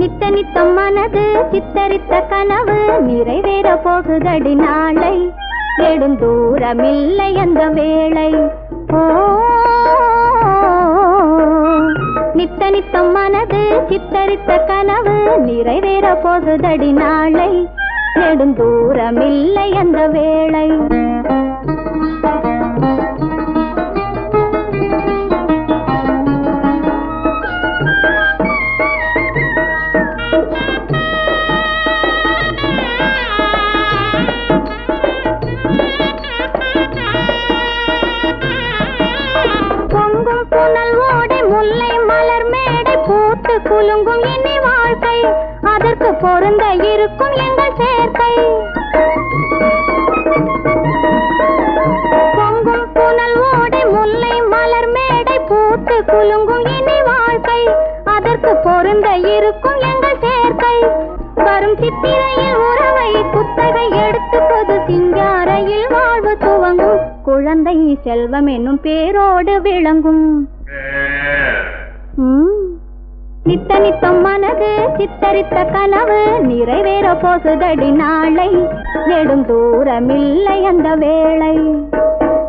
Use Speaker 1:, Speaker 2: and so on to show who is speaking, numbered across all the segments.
Speaker 1: நித்த நித்தம் மனது சித்தரித்த கனவு நிறைவேற போகுதடி நாளை. நெடுந்தூரமில்லை அந்த வேளை. ஓ நித்த நித்தம் மனது சித்தரித்த கனவு நிறைவேற போகுதடி நாளை. நெடுந்தூரமில்லை அந்த வேளை. அதற்கு குலுங்கும் இனி வாழ்க்கை அதற்கு பொருந்த இருக்கும் எங்கள் சேர்க்கை. பொங்கும் புனல் ஓடை முல்லை மலர் மேடை பூத்து குலுங்கும் இனி வாழ்க்கை அதற்கு பொருந்த இருக்கும் எங்கள் சேர்க்கை. வரும் சித்திரையில் உறவை குத்தகை எடுத்து பொது சிங்காரையில் வாழ்வு துவங்கும். குழந்தை செல்வம் என்னும் பேரோடு விளங்கும். நித்த நித்தம் மனது சித்தரித்த கனவு நிறைவேற போசுதடி நாளை. நெடும் தூரமில்லை அந்த வேளை.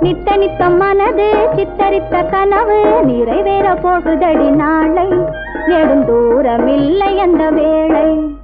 Speaker 1: நித்த நித்தம் மனது சித்தரித்த கனவு நிறைவேற போகுதடி நாளை. நெடும் தூரமில்லை அந்த வேளை.